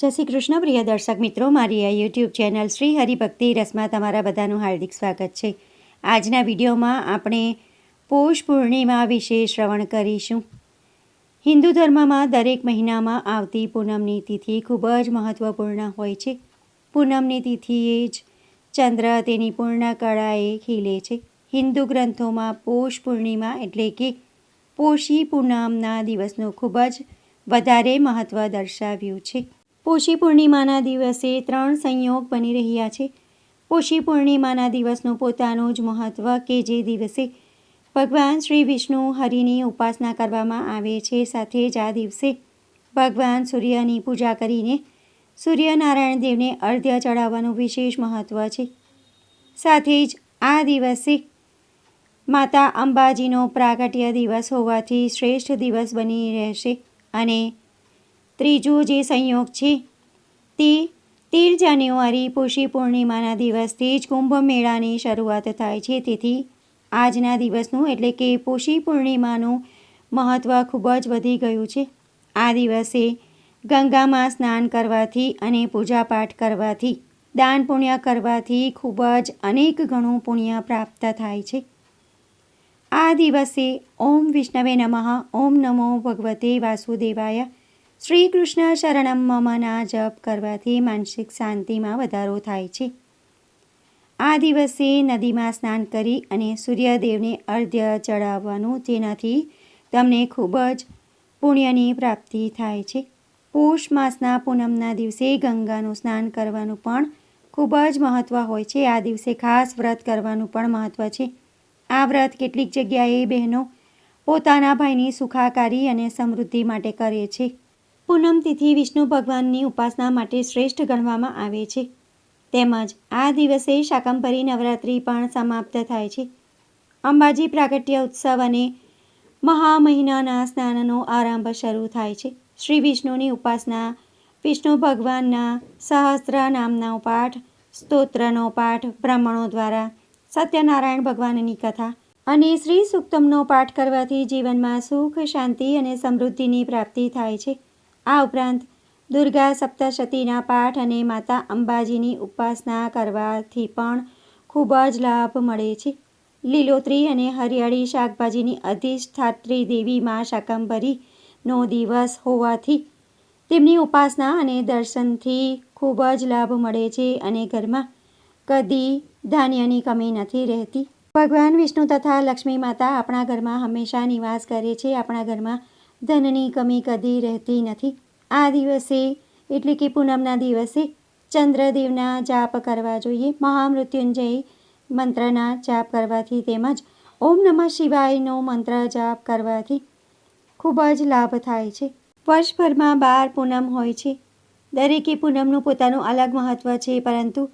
જય શ્રી કૃષ્ણ, પ્રિય દર્શક મિત્રો. મારી આ યુટ્યુબ ચેનલ શ્રી હરિભક્તિ રસમાં તમારા બધાનું હાર્દિક સ્વાગત છે. આજના વિડીયોમાં આપણે પોષ પૂર્ણિમા વિશે શ્રવણ કરીશું. હિન્દુ ધર્મમાં દરેક મહિનામાં આવતી પૂનમની તિથિ ખૂબ જ મહત્ત્વપૂર્ણ હોય છે. પૂનમની તિથિએ જ ચંદ્ર તેની પૂર્ણ કળાએ ખીલે છે. હિન્દુ ગ્રંથોમાં પોષ પૂર્ણિમા એટલે કે પોષી પૂનમના દિવસનું ખૂબ જ વધારે મહત્ત્વ દર્શાવ્યું છે. પોષી પૂર્ણિમાના દિવસે ત્રણ સંયોગ બની રહ્યા છે. પોષી પૂર્ણિમાના દિવસનું પોતાનું જ મહત્ત્વ કે જે દિવસે ભગવાન શ્રી વિષ્ણુ હરિની ઉપાસના કરવામાં આવે છે, સાથે જ આ દિવસે ભગવાન સૂર્યની પૂજા કરીને સૂર્યનારાયણ દેવને અર્ધ્ય ચડાવવાનું વિશેષ મહત્ત્વ છે. સાથે જ આ દિવસે માતા અંબાજીનો પ્રાગટ્ય દિવસ હોવાથી શ્રેષ્ઠ દિવસ બની રહેશે અને ત્રીજો જે સંયોગ છે, તે તેર જાન્યુઆરી પોષી પૂર્ણિમાના દિવસથી જ કુંભ મેળાની શરૂઆત થાય છે. તેથી આજના દિવસનું એટલે કે પોષી પૂર્ણિમાનું મહત્ત્વ ખૂબ જ વધી ગયું છે. આ દિવસે ગંગામાં સ્નાન કરવાથી અને પૂજાપાઠ કરવાથી, દાન પુણ્ય કરવાથી ખૂબ જ અનેક ગણું પુણ્ય પ્રાપ્ત થાય છે. આ દિવસે ઓમ વિષ્ણવે નમઃ, ઓમ નમો ભગવતે વાસુદેવાય શ્રી કૃષ્ણ શરણમ મમના જપ કરવાથી માનસિક શાંતિમાં વધારો થાય છે. આ દિવસે નદીમાં સ્નાન કરી અને સૂર્યદેવને અર્ધ્ય ચડાવવાનું જેનાથી તમને ખૂબ જ પુણ્યની પ્રાપ્તિ થાય છે. પૂષ માસના પૂનમના દિવસે ગંગાનું સ્નાન કરવાનું પણ ખૂબ જ મહત્ત્વ હોય છે. આ દિવસે ખાસ વ્રત કરવાનું પણ મહત્ત્વ છે. આ વ્રત કેટલીક જગ્યાએ બહેનો પોતાના ભાઈની સુખાકારી અને સમૃદ્ધિ માટે કરે છે. પૂનમ તિથિ વિષ્ણુ ભગવાનની ઉપાસના માટે શ્રેષ્ઠ ગણવામાં આવે છે. તેમજ આ દિવસે શાકંભરી નવરાત્રિ પણ સમાપ્ત થાય છે. અંબાજી પ્રાગટ્ય ઉત્સવ અને મહા મહિનાના સ્નાનનો આરંભ શરૂ થાય છે. શ્રી વિષ્ણુની ઉપાસના વિષ્ણુ ભગવાનના સહસ્ત્ર નામનો પાઠ, સ્તોત્રનો પાઠ, બ્રાહ્મણો દ્વારા સત્યનારાયણ ભગવાનની કથા અને શ્રી સુક્તમનો પાઠ કરવાથી જીવનમાં સુખ, શાંતિ અને સમૃદ્ધિની પ્રાપ્તિ થાય છે. આ ઉપરાંત દુર્ગા સપ્તશતીના પાઠ અને માતા અંબાજીની ઉપાસના કરવાથી પણ ખૂબ જ લાભ મળે છે. લીલોતરી અને હરિયાળી શાકભાજીની અધિષ્ઠાત્રી દેવી મા શાકંભરીનો દિવસ હોવાથી તેમની ઉપાસના અને દર્શનથી ખૂબ જ લાભ મળે છે અને ઘરમાં કદી ધાન્યની કમી નથી રહેતી. ભગવાન વિષ્ણુ તથા લક્ષ્મી માતા આપણા ઘરમાં હંમેશા નિવાસ કરે છે. આપણા ઘરમાં ધનની કમી કદી રહેતી નથી. આ દિવસે, એટલે કે પૂનમના દિવસે, ચંદ્રદેવના જાપ કરવા જોઈએ. મહામૃત્યુંજય મંત્રના જાપ કરવાથી તેમજ ઓમ નમઃ શિવાયનો મંત્ર જાપ કરવાથી ખૂબ જ લાભ થાય છે. વર્ષભરમાં બાર પૂનમ હોય છે. દરેકે પૂનમનું પોતાનું અલગ મહત્ત્વ છે, પરંતુ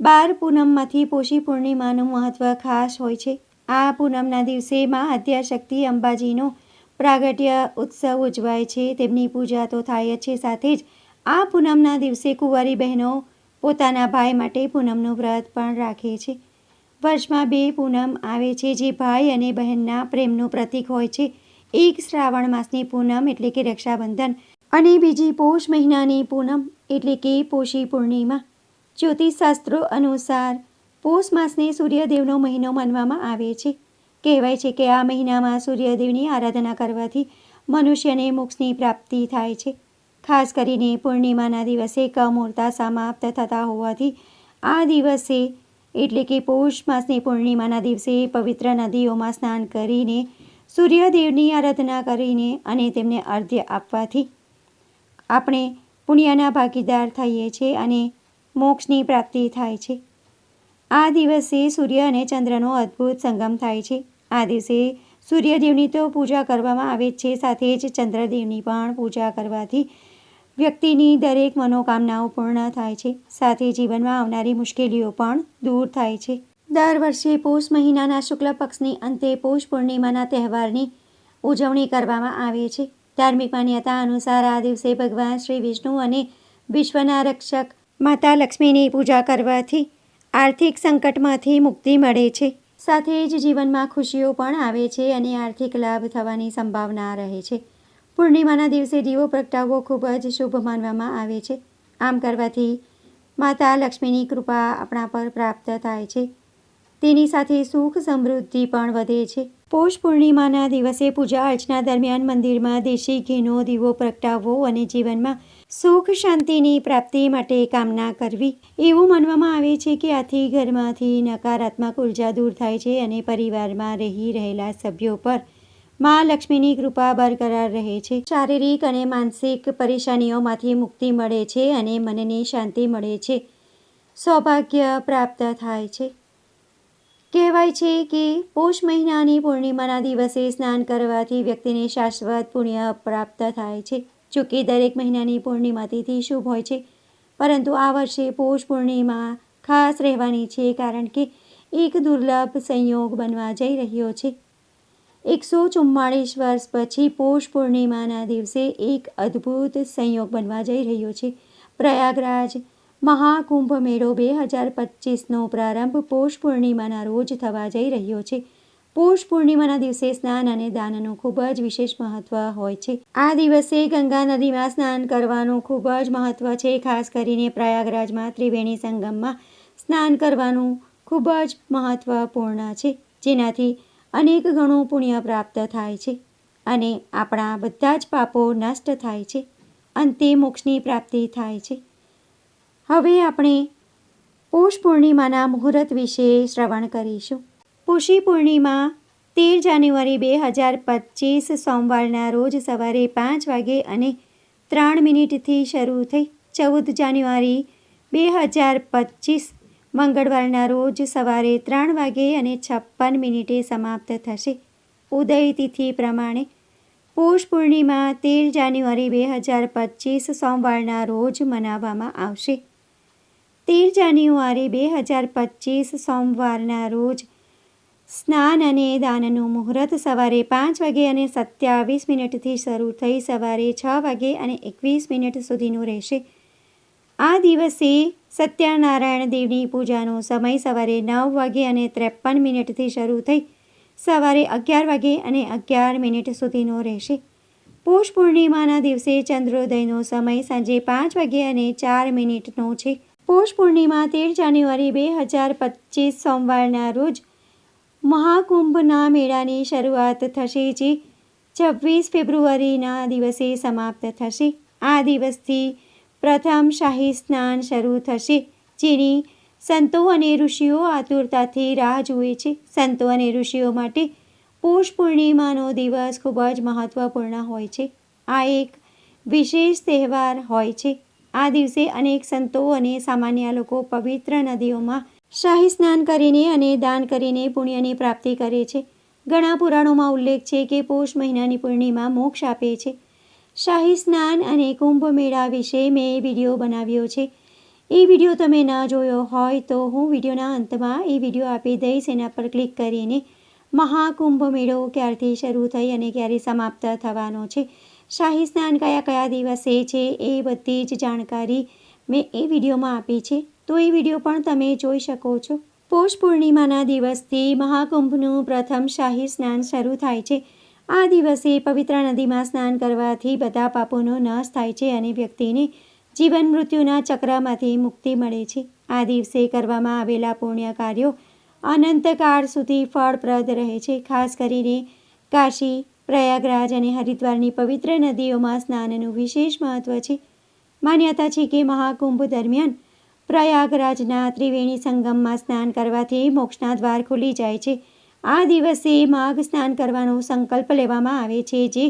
બાર પૂનમમાંથી પોષી પૂર્ણિમાનું મહત્ત્વ ખાસ હોય છે. આ પૂનમના દિવસે મા આદ્યાશક્તિ અંબાજીનો પ્રાગટ્ય ઉત્સવ ઉજવાય છે. તેમની પૂજા તો થાય છે. સાથે જ આ પૂનમના દિવસે કુંવારી બહેનો પોતાના ભાઈ માટે પૂનમનું વ્રત પણ રાખે છે. વર્ષમાં બે પૂનમ આવે છે. જે ભાઈ અને બહેનના પ્રેમનું પ્રતીક હોય છે. એક શ્રાવણ માસની પૂનમ એટલે કે રક્ષાબંધન અને બીજી પોષ મહિનાની પૂનમ એટલે કે પોષી પૂર્ણિમા. જ્યોતિષશાસ્ત્રો અનુસાર પોષ માસને સૂર્યદેવનો મહિનો માનવામાં આવે છે. કહેવાય છે કે આ મહિનામાં સૂર્યદેવની આરાધના કરવાથી મનુષ્યને મોક્ષની પ્રાપ્તિ થાય છે. ખાસ કરીને પૂર્ણિમાના દિવસે કમૂર્તા સમાપ્ત થતા હોવાથી આ દિવસે એટલે કે પૌષ માસની પૂર્ણિમાના દિવસે પવિત્ર નદીઓમાં સ્નાન કરીને સૂર્યદેવની આરાધના કરીને અને તેમને અર્ધ્ય આપવાથી આપણે પુણ્યના ભાગીદાર થઈએ છીએ અને મોક્ષની પ્રાપ્તિ થાય છે. આ દિવસે સૂર્ય અને ચંદ્રનો અદ્ભુત સંગમ થાય છે. આ દિવસે સૂર્યદેવની તો પૂજા કરવામાં આવે છે, સાથે જ ચંદ્રદેવની પણ પૂજા કરવાથી વ્યક્તિની દરેક મનોકામનાઓ પૂર્ણ થાય છે. સાથે જીવનમાં આવનારી મુશ્કેલીઓ પણ દૂર થાય છે. દર વર્ષે પૌષ મહિનાના શુક્લ પક્ષની અંતે પૌષ પૂર્ણિમાના તહેવારની ઉજવણી કરવામાં આવે છે. ધાર્મિક માન્યતા અનુસાર આ દિવસે ભગવાન શ્રી વિષ્ણુ અને વિશ્વના રક્ષક માતા લક્ષ્મીની પૂજા કરવાથી આર્થિક સંકટમાંથી મુક્તિ મળે છે. સાથે જ જીવનમાં ખુશીઓ પણ આવે છે અને આર્થિક લાભ થવાની સંભાવના રહે છે. પૂર્ણિમાના દિવસે દીવો પ્રગટાવવો ખૂબ જ શુભ માનવામાં આવે છે. આમ કરવાથી માતા લક્ષ્મીની કૃપા આપણા પર પ્રાપ્ત થાય છે. તેની સાથે સુખ સમૃદ્ધિ પણ વધે છે. પૌષ પૂર્ણિમાના દિવસે પૂજા અર્ચના દરમિયાન મંદિરમાં દેશી ઘીનો દીવો પ્રગટાવવો અને જીવનમાં સુખ શાંતિની પ્રાપ્તિ માટે કામના કરવી. એવું માનવામાં આવે છે કે આથી ઘરમાંથી નકારાત્મક ઊર્જા દૂર થાય છે અને પરિવારમાં રહી રહેલા સભ્યો પર મા લક્ષ્મીની કૃપા બરકરાર રહે છે. શારીરિક અને માનસિક પરેશાનીઓમાંથી મુક્તિ મળે છે અને મનને શાંતિ મળે છે. સૌભાગ્ય પ્રાપ્ત થાય છે. કહેવાય છે કે પોષ મહિનાની પૂર્ણિમાના દિવસે સ્નાન કરવાથી વ્યક્તિને શાશ્વત પુણ્ય પ્રાપ્ત થાય છે. જોકે દરેક મહિનાની પૂર્ણિમા તિથિ શુભ હોય છે. પરંતુ આ વર્ષે પોષ પૂર્ણિમા ખાસ રહેવાની છે કારણ કે એક દુર્લભ સંયોગ બનવા જઈ રહ્યો છે. એકસો ચુમ્માળીસ વર્ષ પછી પોષ પૂર્ણિમાના દિવસે એક અદ્ભુત સંયોગ બનવા જઈ રહ્યો છે. પ્રયાગરાજ મહાકુંભ મેળો બે હજાર પચીસનો પ્રારંભ પોષ પૂર્ણિમાના રોજ થવા જઈ રહ્યો છે. પોષ પૂર્ણિમાના દિવસે સ્નાન અને દાનનું ખૂબ જ વિશેષ મહત્વ હોય છે. આ દિવસે ગંગા નદીમાં સ્નાન કરવાનું ખૂબ જ મહત્વ છે. ખાસ કરીને પ્રયાગરાજમાં ત્રિવેણી સંગમમાં સ્નાન કરવાનું ખૂબ જ મહત્વપૂર્ણ છે. જેનાથી અનેક ગણું પુણ્ય પ્રાપ્ત થાય છે અને આપણા બધા જ પાપો નષ્ટ થાય છે. અંતે મોક્ષની પ્રાપ્તિ થાય છે. હવે આપણે પોષ પૂર્ણિમાના મુહૂર્ત વિશે શ્રવણ કરીશું. પુષી પૂર્ણિમા, તેર જાન્યુઆરી બે હજાર પચીસ સોમવારના રોજ સવારે પાંચ વાગે અને ત્રણ મિનિટથી શરૂ થઈ ચૌદ જાન્યુઆરી બે હજાર પચીસ. મંગળવારના રોજ સવારે ત્રણ વાગે અને છપ્પન મિનિટે સમાપ્ત થશે. ઉદય તિથિ પ્રમાણે પોષ પૂર્ણિમા તેર જાન્યુઆરી બે હજાર પચીસ સોમવારના રોજ મનાવવામાં આવશે. તેર જાન્યુઆરી બે હજાર પચીસ સોમવારના રોજ સ્નાન અને દાનનું મુહૂર્ત સવારે પાંચ વાગે અને સત્યાવીસ મિનિટથી શરૂ થઈ સવારે છ વાગે અને એકવીસ મિનિટ સુધીનું રહેશે. આ દિવસે સત્યનારાયણ દેવની પૂજાનો સમય સવારે નવ વાગે અને ત્રેપન મિનિટથી શરૂ થઈ સવારે અગિયાર વાગે અને અગિયાર મિનિટ સુધીનો રહેશે. પોષ પૂર્ણિમાના દિવસે ચંદ્રોદયનો સમય સાંજે પાંચ વાગે અને ચાર મિનિટનો છે. પોષ પૂર્ણિમા તેર જાન્યુઆરી બે હજાર પચીસ સોમવારના રોજ મહાકુંભના મેળાની શરૂઆત થશે જે છવ્વીસ ફેબ્રુઆરીના દિવસે સમાપ્ત થશે. આ દિવસથી પ્રથમ શાહી સ્નાન શરૂ થશે, જેની સંતો અને ઋષિઓ આતુરતાથી રાહ જુએ છે. સંતો અને ઋષિઓ માટે પોષ પૂર્ણિમાનો દિવસ ખૂબ જ મહત્વપૂર્ણ હોય છે. આ એક વિશેષ તહેવાર હોય છે. આ દિવસે અનેક સંતો અને સામાન્ય લોકો પવિત્ર નદીઓમાં શાહી સ્નાન કરીને અને દાન કરીને પુણ્યની પ્રાપ્તિ કરે છે. ઘણા પુરાણોમાં ઉલ્લેખ છે કે પોષ મહિનાની પૂર્ણિમા મોક્ષ આપે છે. શાહી સ્નાન અને કુંભ મેળા વિશે મેં વીડિયો બનાવ્યો છે. એ વીડિયો તમે ન જોયો હોય તો હું વિડીયોના અંતમાં એ વીડિયો આપી દઈશ. એના પર ક્લિક કરીને મહાકુંભ મેળો ક્યારથી શરૂ થઈ અને ક્યારે સમાપ્ત થવાનો છે? શાહી સ્નાન કયા કયા દિવસે છે એ બધી જ જાણકારી મેં એ વિડીયોમાં આપી છે. તો એ વીડિયો પણ તમે જોઈ શકો છો. પોષ પૂર્ણિમાના દિવસથી મહાકુંભનું પ્રથમ શાહી સ્નાન શરૂ થાય છે. આ દિવસે પવિત્ર નદીમાં સ્નાન કરવાથી બધા પાપોનો નાશ થાય છે અને વ્યક્તિને જીવન મૃત્યુના ચક્રમાંથી મુક્તિ મળે છે. આ દિવસે કરવામાં આવેલા પુણ્ય કાર્યો અનંતકાળ સુધી ફળપ્રદ રહે છે. ખાસ કરીને કાશી, પ્રયાગરાજ અને હરિદ્વારની પવિત્ર નદીઓમાં સ્નાનનું વિશેષ મહત્ત્વ છે. માન્યતા છે કે મહાકુંભ દરમિયાન પ્રયાગરાજના ત્રિવેણી સંગમમાં સ્નાન કરવાથી મોક્ષના દ્વાર ખુલી જાય છે. આ દિવસે માઘ સ્નાન કરવાનો સંકલ્પ લેવામાં આવે છે જે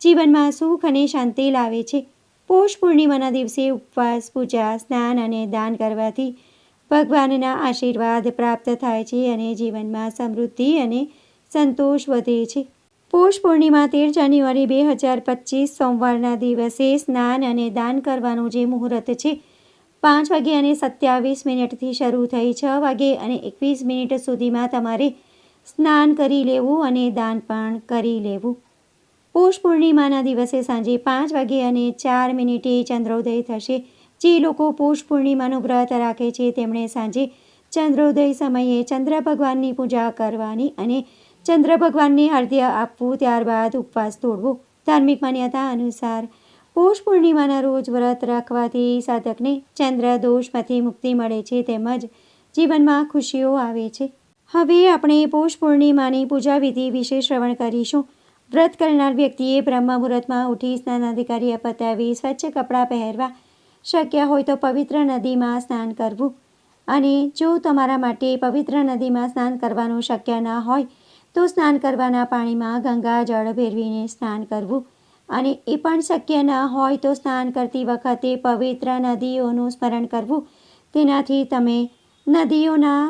જીવનમાં સુખ અને શાંતિ લાવે છે. પોષ પૂર્ણિમાના દિવસે ઉપવાસ, પૂજા, સ્નાન અને દાન કરવાથી ભગવાનના આશીર્વાદ પ્રાપ્ત થાય છે અને જીવનમાં સમૃદ્ધિ અને સંતોષ વધે છે. પોષ પૂર્ણિમા તેર જાન્યુઆરી બે હજાર પચીસ સોમવારના દિવસે સ્નાન અને દાન કરવાનું જે મુહૂર્ત છે પાંચ વાગે અને સત્યાવીસ મિનિટથી શરૂ થઈ છ વાગે અને એકવીસ મિનિટ સુધીમાં તમારે સ્નાન કરી લેવું અને દાન પણ કરી લેવું. પોષ પૂર્ણિમાના દિવસે સાંજે પાંચ વાગે અને ચાર મિનિટે ચંદ્રોદય થશે. જે લોકો પોષ પૂર્ણિમાનું વ્રત રાખે છે, તેમણે સાંજે ચંદ્રોદય સમયે ચંદ્ર ભગવાનની પૂજા કરવાની અને ચંદ્ર ભગવાનને અર્ધ્ય આપવું, ત્યારબાદ ઉપવાસ તોડવો. ધાર્મિક માન્યતા અનુસાર પૌષ પૂર્ણિમાના રોજ વ્રત રાખવાથી સાધકને ચંદ્ર, દોષમાંથી મુક્તિ મળે છે તેમજ જીવનમાં ખુશીઓ આવે છે. હવે આપણે પૌષ પૂર્ણિમાની પૂજા વિધિ વિશે શ્રવણ કરીશું. વ્રત કરનાર વ્યક્તિએ બ્રહ્મ મુહૂર્તમાં ઉઠી સ્નાનાધિકારી પતાવી સ્વચ્છ કપડાં પહેરવા શક્ય હોય તો પવિત્ર નદીમાં સ્નાન કરવું. અને જો તમારા માટે પવિત્ર નદીમાં સ્નાન કરવાનું શક્ય ન હોય, તો સ્નાન કરવાના પાણીમાં ગંગા જળ ભેરવીને સ્નાન કરવું. અને એ પણ શક્ય ન હોય તો સ્નાન કરતી વખતે પવિત્ર નદીઓનું સ્મરણ કરવું. તેનાથી તમે નદીઓના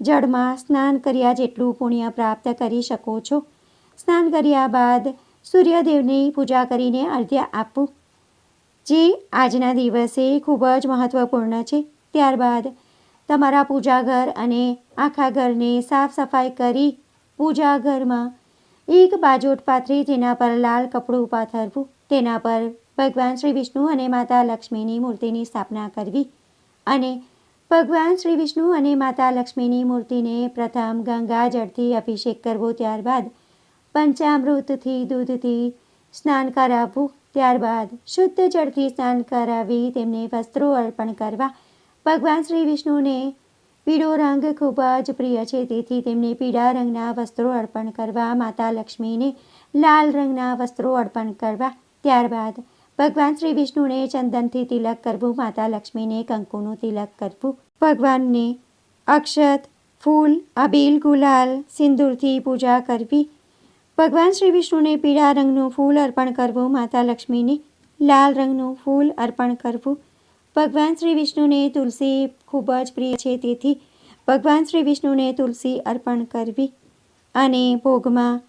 જળમાં સ્નાન કર્યા જેટલું પુણ્ય પ્રાપ્ત કરી શકો છો. સ્નાન કર્યા બાદ સૂર્યદેવની પૂજા કરીને અર્ધ્ય આપવું, જે આજના દિવસે ખૂબ જ મહત્ત્વપૂર્ણ છે. ત્યારબાદ તમારા પૂજા ઘર અને આખા ઘરને સાફ સફાઈ કરી પૂજા ઘરમાં એક બાજોટ પાથરી તેના પર લાલ કપડું પાથરવું તેના પર ભગવાન શ્રી વિષ્ણુ અને માતા લક્ષ્મીની મૂર્તિની સ્થાપના કરવી અને ભગવાન શ્રી વિષ્ણુ અને માતા લક્ષ્મીની મૂર્તિને પ્રથમ ગંગા જળથી અભિષેક કરવો, ત્યારબાદ પંચામૃતથી દૂધથી સ્નાન કરાવવું, ત્યારબાદ શુદ્ધ જળથી સ્નાન કરાવી તેમને વસ્ત્રો અર્પણ કરવા. ભગવાન શ્રી વિષ્ણુને પીળો રંગ ખૂબ જ પ્રિય છે. તેથી તેમને પીળા રંગના વસ્ત્રો અર્પણ કરવા, માતા લક્ષ્મીને લાલ રંગના વસ્ત્રો અર્પણ કરવા. ત્યારબાદ ભગવાન શ્રી વિષ્ણુને ચંદનથી તિલક કરવું, માતા લક્ષ્મીને કંકુનું તિલક કરવું. ભગવાનને અક્ષત, ફૂલ, અબીલ, ગુલાલ, સિંદૂરથી પૂજા કરવી. ભગવાન શ્રી વિષ્ણુને પીળા રંગનું ફૂલ અર્પણ કરવું, માતા લક્ષ્મીને લાલ રંગનું ફૂલ અર્પણ કરવું. ભગવાન શ્રી વિષ્ણુને તુલસી ખૂબ જ પ્રિય છે. તેથી ભગવાન શ્રી વિષ્ણુને તુલસી અર્પણ કરવી અને ભોગમાં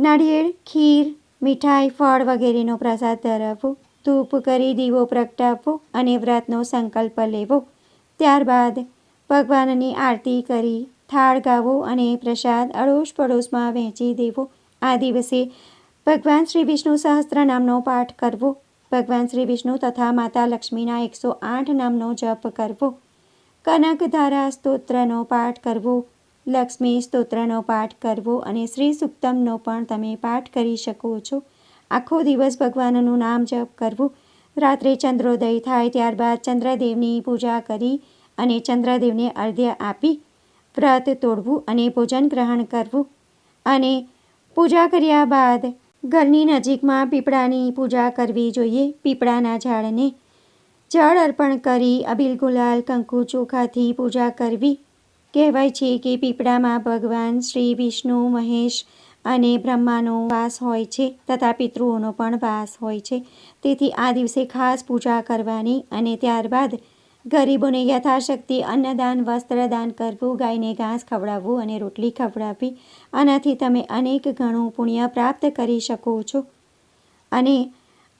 નાળિયેર, ખીર, મીઠાઈ, ફળ વગેરેનો પ્રસાદ ધરાવવો, ધૂપ કરી દીવો પ્રગટાવવો અને વ્રતનો સંકલ્પ લેવો. ત્યારબાદ ભગવાનની આરતી કરી, થાળ ગાવો અને પ્રસાદ અડોશ પડોશમાં વહેંચી દેવો. આ દિવસે ભગવાન શ્રી વિષ્ણુ સહસ્ત્ર નામનો પાઠ કરવો ભગવાન શ્રી વિષ્ણુ તથા માતા લક્ષ્મીના એકસો આઠ નામનો જપ કરવો. કનકધારા સ્તોત્રનો પાઠ કરવો. લક્ષ્મી સ્તોત્રનો પાઠ કરવો અને શ્રી સુક્તમનો પણ તમે પાઠ કરી શકો છો. આખો દિવસ ભગવાનનું નામ જપ કરવું. રાત્રે ચંદ્રોદય થાય ત્યારબાદ ચંદ્રદેવની પૂજા કરી અને ચંદ્રદેવને અર્ધ્ય આપી વ્રત તોડવું અને ભોજન ગ્રહણ કરવું. અને પૂજા કર્યા બાદ ઘરની નજીકમાં પીપળાની પૂજા કરવી જોઈએ, પીપળાના ઝાડને જળ અર્પણ કરી, અબીલ ગુલાલ કંકુ ચોખાથી પૂજા કરવી. કહેવાય છે કે પીપળામાં ભગવાન શ્રી વિષ્ણુ, મહેશ અને બ્રહ્માનો વાસ હોય છે, તથા પિતૃઓનો પણ વાસ હોય છે. તેથી આ દિવસે ખાસ પૂજા કરવાની અને ત્યારબાદ ગરીબોને યથાશક્તિ અન્નદાન, વસ્ત્રદાન, કરવું, ગાયને ઘાસ ખવડાવવું અને રોટલી ખવડાવવી. આનાથી તમે અનેક ગણું પુણ્ય પ્રાપ્ત કરી શકો છો. અને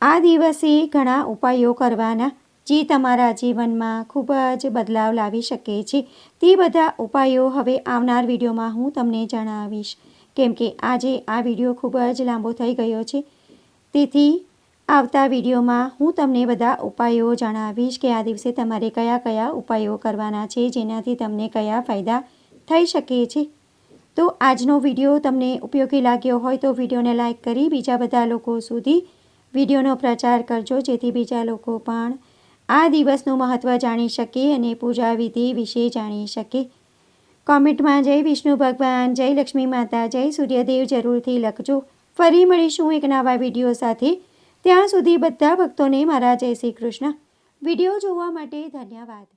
આ દિવસે ઘણા ઉપાયો કરવાના. જે તમારા જીવનમાં ખૂબ જ બદલાવ લાવી શકે છે. તે બધા ઉપાયો હવે આવનાર વિડીયોમાં હું તમને જણાવીશ. કેમ કે આજે આ વીડિયો ખૂબ જ લાંબો થઈ ગયો છે. તેથી આવતા વિડીયોમાં હું તમને બધા ઉપાયો જણાવીશ કે આ દિવસે તમારે કયા કયા ઉપાયો કરવાના છે, જેનાથી તમને કયા ફાયદા થઈ શકે છે. તો આજનો વીડિયો તમને ઉપયોગી લાગ્યો હોય તો વિડીયોને લાઇક કરી બીજા બધા લોકો સુધી વિડીયોનો પ્રચાર કરજો, જેથી બીજા લોકો પણ આ દિવસનું મહત્ત્વ જાણી શકે અને પૂજા વિધિ વિશે જાણી શકે. કોમેન્ટમાં જય વિષ્ણુ ભગવાન, જય લક્ષ્મી માતા, જય સૂર્યદેવ જરૂરથી લખજો. ફરી મળીશું એક નવા વીડિયો સાથે. ત્યાં સુધી બધા ભક્તોને મારા જય શ્રી કૃષ્ણ. વીડિયો જોવા માટે ધન્યવાદ.